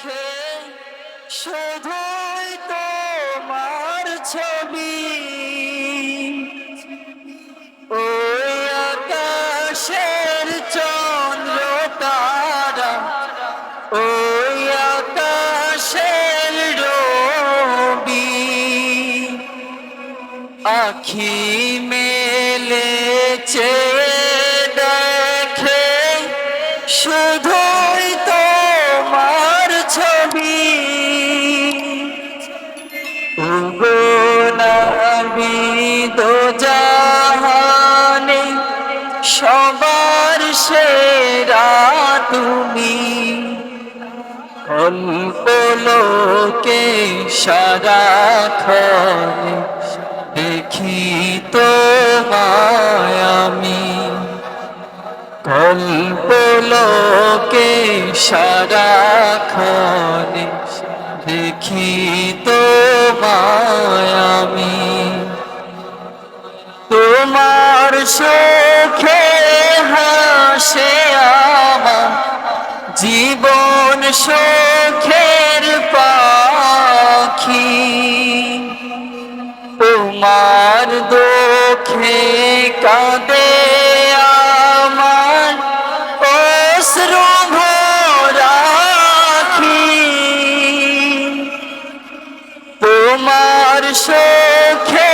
দেখে শুধুই তোমার ছবি। ওই আকাশের চন্দ্র তারা, ওই আকাশের রবি। আখি মেলেছে দেখে শুধুই উগনাবিদ জাহানে সবার সেরা তুমি। কল্পলোকে সারা খনে দেখি তো আমি। কল্পলোকে সারা খনে দেখি তো আমি। তোমার সুখে হাসে আমার জীবন সুখের পাখি। তোমার দুঃখে কাঁদে আমার অশ্রু রাখি তোমার সুখে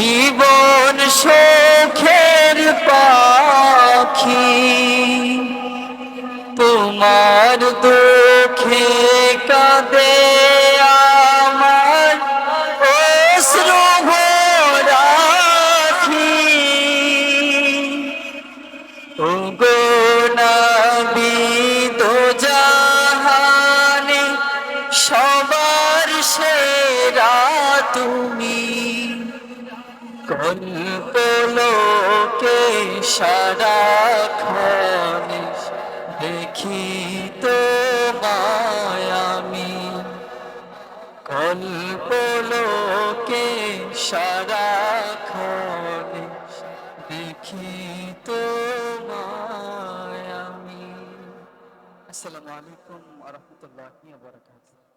জীবন সুখের পাখি তোমার দুঃখে কল্পলোকে সারা খনে দেখি তো আমি। কল্পলোকে সারা খনে দেখি তো আমি। আসসালামু আলাইকুম আ রহমতুল্লাহি বারাকাতুহু।